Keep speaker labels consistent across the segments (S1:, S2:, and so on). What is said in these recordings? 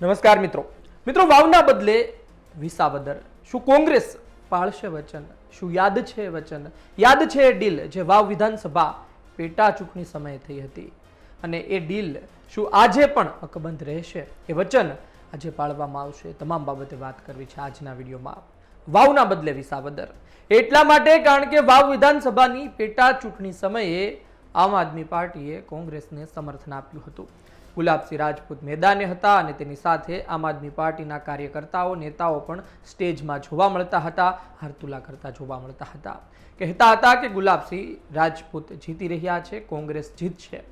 S1: નમસ્કાર મિત્રો. મિત્રો, વાવના બદલે વિસાવદર. શું કોંગ્રેસ પાળશે વચન? શું યાદ છે વચન? યાદ છે એ ડીલ જે વાવ વિધાનસભા પેટા ચૂંટણી સમયે થઈ હતી. અને એ ડીલ શું આજે પણ અકબંધ રહેશે? એ વચન આજે પાળવામાં આવશે. તમામ બાબતે વાત કરવી છે આજના વિડીયોમાં. વાવના બદલે વિસાવદર. એટલા માટે કારણ કે વાવ વિધાનસભાની પેટા ચૂંટણી સમયે આમ આદમી પાર્ટીએ કોંગ્રેસને સમર્થન આપ્યું હતું. ગુલાબસિંહ રાજપૂત મેદાને હતા અને તેની સાથે આમ આદમી પાર્ટીના કાર્યકર્તાઓ, નેતાઓ પણ સ્ટેજમાં જોવા મળતા હતા, હરતુલા કરતા જોવા મળતા હતા. કહેતા હતા કે ગુલાબસિંહ રાજપૂત જીતી રહ્યા છે, કોંગ્રેસ જીતશે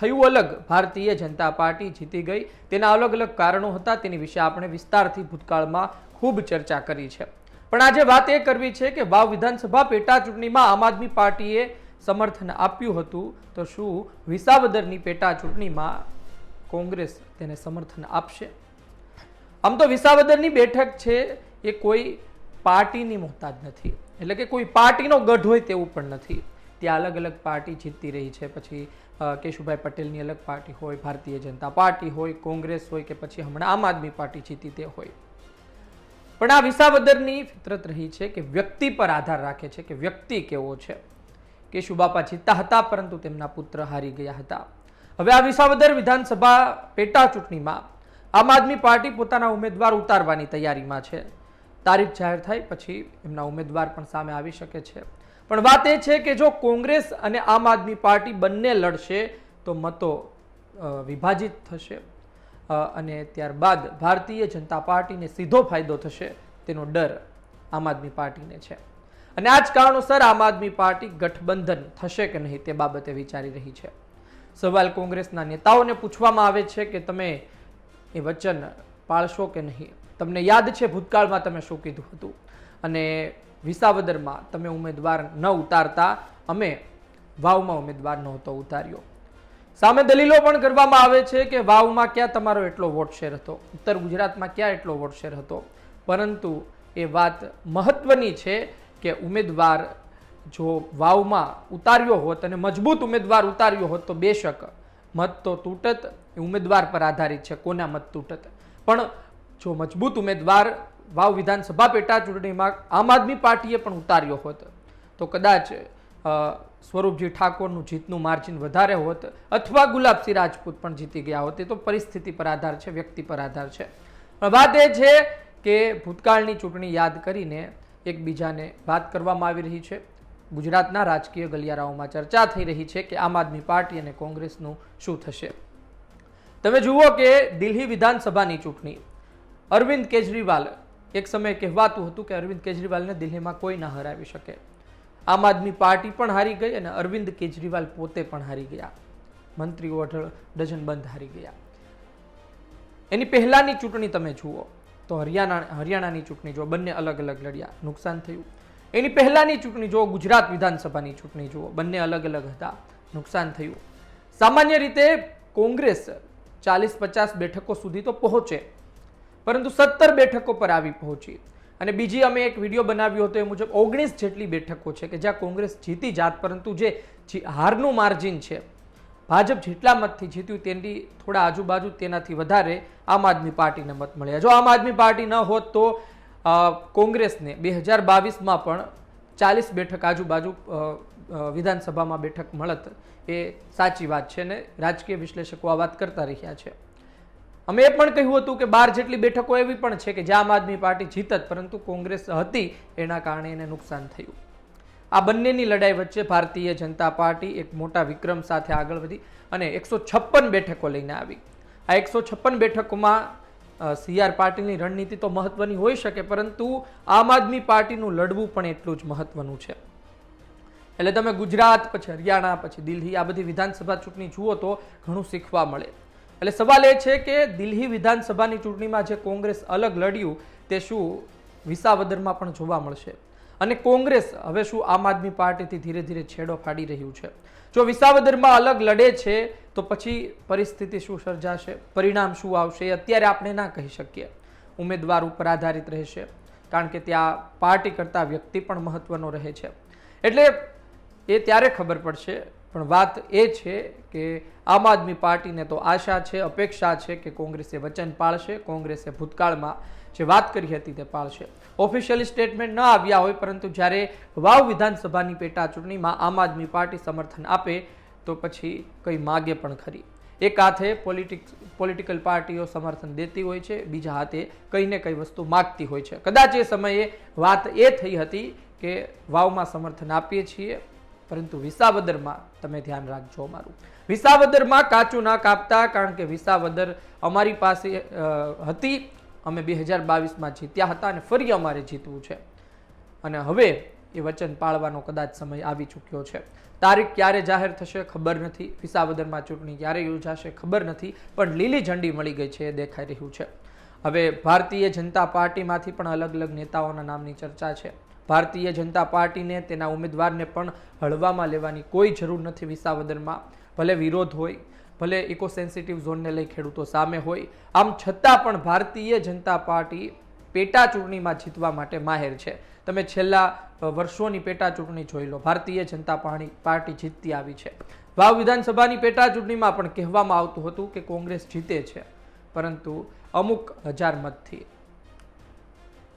S1: થયું અલગ, ભારતીય જનતા પાર્ટી જીતી ગઈ. તેના અલગ અલગ કારણો હતા, તેની વિશે આપણે વિસ્તારથી ભૂતકાળમાં ખૂબ ચર્ચા કરી છે. પણ આજે વાત એ કરવી છે કે વાવ વિધાનસભા પેટા ચૂંટણીમાં આમ આદમી પાર્ટીએ સમર્થન આપ્યું હતું, તો શું વિસાવદરની પેટા ચૂંટણીમાં કોંગ્રેસ તેને સમર્થન આપશે. આમ તો વિસાવદરની બેઠક છે એ કોઈ પાર્ટીની મોહતાજ નથી. એટલે કે કોઈ પાર્ટીનો ગઢ હોય તેવું પણ નથી. ત્યાં અલગ અલગ પાર્ટી જીતતી રહી છે. પછી કેશુભાઈ પટેલની અલગ પાર્ટી હોય, ભારતીય જનતા પાર્ટી હોય, કોંગ્રેસ હોય કે પછી હમણાં આમ આદમી પાર્ટી જીતી તે હોય. પણ આ વિસાવદરની ફિતરત રહી છે કે વ્યક્તિ પર આધાર રાખે છે કે વ્યક્તિ કેવો છે. કેશુબાપા જીતતા હતા, પરંતુ તેમના પુત્ર હારી ગયા હતા. હવે આ વિસાવદર વિધાનસભા પેટા ચૂંટણીમાં આમ આદમી પાર્ટી પોતાના ઉમેદવાર ઉતારવાની તૈયારીમાં છે. તારીખ જાહેર થાય પછી એમના ઉમેદવાર પણ સામે આવી શકે છે. પણ વાત એ છે કે જો કોંગ્રેસ અને આમ આદમી પાર્ટી બંને લડશે તો મતો વિભાજિત થશે. અને ત્યારબાદ ભારતીય જનતા પાર્ટીને સીધો ફાયદો થશે તેનો ડર આમ આદમી પાર્ટીને છે. અને આ જ કારણોસર આમ આદમી પાર્ટી ગઠબંધન થશે કે નહીં તે બાબતે વિચારી રહી છે. સવાલ કોંગ્રેસના નેતાઓને પૂછવામાં આવે છે કે તમે એ વચન પાળશો કે નહીં? તમને યાદ છે ભૂતકાળમાં તમે શું કીધું હતું? અને વિસાવદરમાં તમે ઉમેદવાર ન ઉતારતા, અમે વાવમાં ઉમેદવાર નહોતો ઉતાર્યો. સામે દલીલો પણ કરવામાં આવે છે કે વાવમાં ક્યાં તમારો એટલો વોટ શેર હતો? ઉત્તર ગુજરાતમાં ક્યાં એટલો વોટ શેર હતો? પરંતુ એ વાત મહત્વની છે કે ઉમેદવાર જો વાવમાં ઉતાર્યો હોત અને મજબૂત ઉમેદવાર ઉતાર્યો હોત તો બેશક મત તો તૂટત, એ ઉમેદવાર પર આધારિત છે, કોના મત તૂટત? પણ જો મજબૂત ઉમેદવાર વાવ વિધાનસભા પેટા ચૂંટણીમાં આમ આદમી પાર્ટીએ પણ ઉતાર્યો હોત, તો કદાચ સ્વરૂપજી ઠાકોરનું જીતનું માર્જિન વધારે હોત અથવા ગુલાબસિંહ રાજપૂત પણ જીતી ગયા હોત, એ તો પરિસ્થિતિ પર આધાર છે, વ્યક્તિ પર આધાર છે. વાત એ છે કે ભૂતકાળની ચૂંટણી યાદ કરીને એકબીજાને વાત કરવામાં આવી રહી છે. ગુજરાતના રાજકીય ગલિયારાઓમાં ચર્ચા થઈ રહી છે કે આમ આદમી પાર્ટી અને કોંગ્રેસનું શું થશે. તમે જુઓ કે દિલ્હી વિધાનસભાની ચૂંટણી. અરવિંદ કેજરીવાલ, એક સમયે કહેવાતું હતું કે અરવિંદ કેજરીવાલને દિલ્હીમાં કોઈ ના હરાવી શકે. આમ આદમી પાર્ટી પણ હારી ગઈ અને અરવિંદ કેજરીવાલ પોતે પણ હારી ગયા. મંત્રીઓ અઢળ ડઝન બંધ હારી ગયા. એની પહેલાની ચૂંટણી તમે જુઓ. તો હરિયાણા, હરિયાણાની ચૂંટણી જુઓ બંને અલગ અલગ લડ્યા. નુકસાન થયું. એની પહેલાંની ચૂંટણી જુઓ, ગુજરાત વિધાનસભાની ચૂંટણી જુઓ, બંને અલગ અલગ હતા. નુકસાન થયું. સામાન્ય રીતે કોંગ્રેસ ચાલીસ પચાસ બેઠકો સુધી તો પહોંચે, પરંતુ સત્તર બેઠકો પર આવી પહોંચી. અને બીજી અમે એક વીડિયો બનાવ્યો હતો, એ મુજબ ઓગણીસ જેટલી બેઠકો છે કે જ્યાં કોંગ્રેસ જીતી જાત, પરંતુ જે હારનું માર્જિન છે, ભાજપ જેટલા મતથી જીત્યું તેની થોડા આજુબાજુ તેનાથી વધારે આમ આદમી પાર્ટીને મત મળ્યા. જો આમ આદમી પાર્ટી ન હોત તો કોંગ્રેસને બે હજાર બાવીસમાં પણ ચાલીસ બેઠક આજુબાજુ વિધાનસભામાં બેઠક મળત એ સાચી વાત છે ને? રાજકીય વિશ્લેષકો આ વાત કરતા રહ્યા છે. અમે એ પણ કહ્યું હતું કે બાર જેટલી બેઠકો એવી પણ છે કે જે આમ આદમી પાર્ટી જીતત પરંતુ કોંગ્રેસ હતી, એના કારણે એને નુકસાન થયું. આ બંનેની લડાઈ વચ્ચે ભારતીય જનતા પાર્ટી એક મોટા વિક્રમ સાથે આગળ વધી અને એકસો છપ્પન બેઠકો લઈને આવી. આ એકસો છપ્પન બેઠકોમાં સી આર પાટીલની રણનીતિ તો મહત્વની હોઈ શકે, પરંતુ આમ આદમી પાર્ટીનું લડવું પણ એટલું જ મહત્વનું છે. એટલે તમે ગુજરાત પછી, હરિયાણા પછી, દિલ્હી, આ બધી વિધાનસભા ચૂંટણી જુઓ તો ઘણું શીખવા મળે. એટલે સવાલ એ છે કે દિલ્હી વિધાનસભાની ચૂંટણીમાં જે કોંગ્રેસ અલગ લડ્યું, તે શું વિસાવદરમાં પણ જોવા મળશે? અને કોંગ્રેસ હવે શું આમ આદમી પાર્ટીથી ધીરે ધીરે છેડો ફાડી રહ્યું છે? જો વિસાવદરમાં અલગ લડે છે, તો પછી પરિસ્થિતિ શું સર્જાશે? પરિણામ શું આવશે? એ અત્યારે આપણે ના કહી શકીએ. ઉમેદવાર ઉપર આધારિત રહેશે. કારણ કે ત્યાં પાર્ટી કરતાં વ્યક્તિ પણ મહત્વનો રહે છે. એટલે એ ત્યારે ખબર પડશે. પણ વાત એ છે કે આમ આદમી પાર્ટીને તો આશા છે, અપેક્ષા છે કે કોંગ્રેસે વચન પાળશે. કોંગ્રેસે ભૂતકાળમાં જે વાત કરી હતી તે પાળશે ઓફિશિયલી સ્ટેટમેન્ટ ન આવ્યા હોય, પરંતુ જ્યારે વાવ વિધાનસભાની પેટા ચૂંટણીમાં આમ આદમી પાર્ટી સમર્થન આપે, તો પછી કંઈ માગે પણ ખરી. એક હાથે પોલિટિક્સ પોલિટિકલ પાર્ટીઓ સમર્થન દેતી હોય છે, બીજા હાથે કંઈ ને કંઈ વસ્તુ માગતી હોય છે. કદાચ એ સમયે વાત એ થઈ હતી કે વાવમાં સમર્થન આપીએ છીએ, પરંતુ વિસાવદરમાં તમે ધ્યાન રાખજો અમારું. વિસાવદરમાં કાચું ના કાપતા કારણ કે વિસાવદર અમારી પાસે હતી અમે બે હજાર બાવીસમાં જીત્યા હતા અને ફરી અમારે જીતવું છે. અને હવે એ વચન પાળવાનો કદાચ સમય આવી ચૂક્યો છે. તારીખ ક્યારે જાહેર થશે ખબર નથી. વિસાવદરમાં ચૂંટણી ક્યારે યોજાશે ખબર નથી. પણ લીલી ઝંડી મળી ગઈ છે એ દેખાઈ રહ્યું છે. હવે ભારતીય જનતા પાર્ટીમાંથી પણ અલગ અલગ નેતાઓના નામની ચર્ચા છે. ભારતીય જનતા પાર્ટીને તેના ઉમેદવારને પણ હળવામાં લેવાની કોઈ જરૂર નથી વિસાવદરમાં. ભલે વિરોધ હોય ભલે ઇકો સેન્સિટિવ ઝોનને લઈ ખેડૂતો સામે હોય, આમ છતાં પણ ભારતીય જનતા પાર્ટી પેટા ચૂંટણીમાં જીતવા માટે માહેર છે. તમે છેલ્લા વર્ષોની પેટા ચૂંટણી જોઈ લો. ભારતીય જનતા પાર્ટી જીતતી આવી છે. વાવ વિધાનસભાની પેટા ચૂંટણીમાં પણ કહેવામાં આવતું હતું કે કોંગ્રેસ જીતે છે, પરંતુ અમુક હજાર મતથી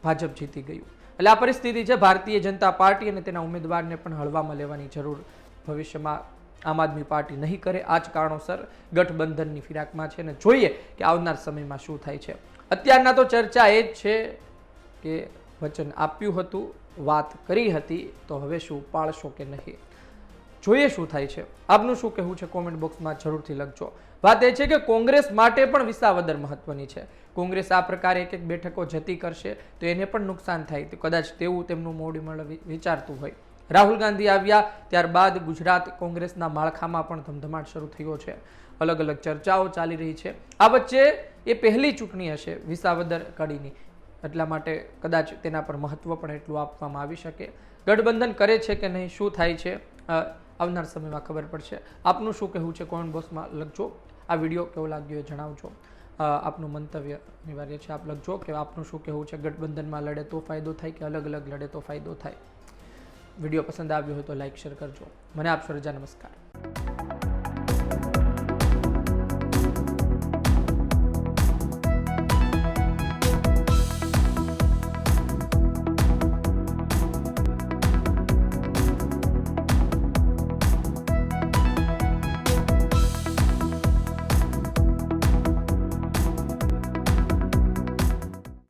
S1: ભાજપ જીતી ગયું. એટલે આ પરિસ્થિતિ છે. ભારતીય જનતા પાર્ટી અને તેના ઉમેદવારને પણ હળવામાં લેવાની જરૂર ભવિષ્યમાં આમ આદમી પાર્ટી નહીં કરે. આ જ કારણોસર ગઠબંધનની ફિરાકમાં છે અને જોઈએ કે આવનાર સમયમાં શું થાય છે. અત્યારના તો ચર્ચા એ જ છે કે વચન આપ્યું હતું, વાત કરી હતી, તો હવે શું પાળશો કે નહીં? જોઈએ શું થાય છે. આપનું શું કહેવું છે કોમેન્ટ બોક્સમાં જરૂરથી લખજો. વાત એ છે કે કોંગ્રેસ માટે પણ વિસાવદર મહત્વની છે. કોંગ્રેસ આ પ્રકારે એક એક બેઠકો જતી કરશે, તો એને પણ નુકસાન થાય. તો કદાચ તેવું તેમનું મોડી વિચારતું હોય. રાહુલ ગાંધી આવ્યા, ત્યારબાદ ગુજરાત કોંગ્રેસના માળખામાં પણ ધમધમાટ શરૂ થયો છે. અલગ અલગ ચર્ચાઓ ચાલી રહી છે. આ વચ્ચે એ પહેલી ચૂંટણી હશે વિસાવદર કડીની. એટલા માટે કદાચ તેના પર મહત્ત્વ પણ એટલું આપવામાં આવી શકે. ગઠબંધન કરે છે કે નહીં, શું થાય છે આવનાર સમયમાં ખબર પડશે. આપનું શું કહેવું છે કોમેન્ટ બોક્સમાં લખજો. આ વીડિયો કેવો લાગ્યો એ જણાવજો. આપનું મંતવ્ય અનિવાર્ય છે. આપ લખજો કે આપનું શું કહેવું છે? ગઠબંધનમાં લડે તો ફાયદો થાય કે અલગ અલગ લડે તો ફાયદો થાય? વીડિયો પસંદ આવ્યો હોય તો લાઈક શેર કરજો. મને આપશો રજા નમસ્કાર.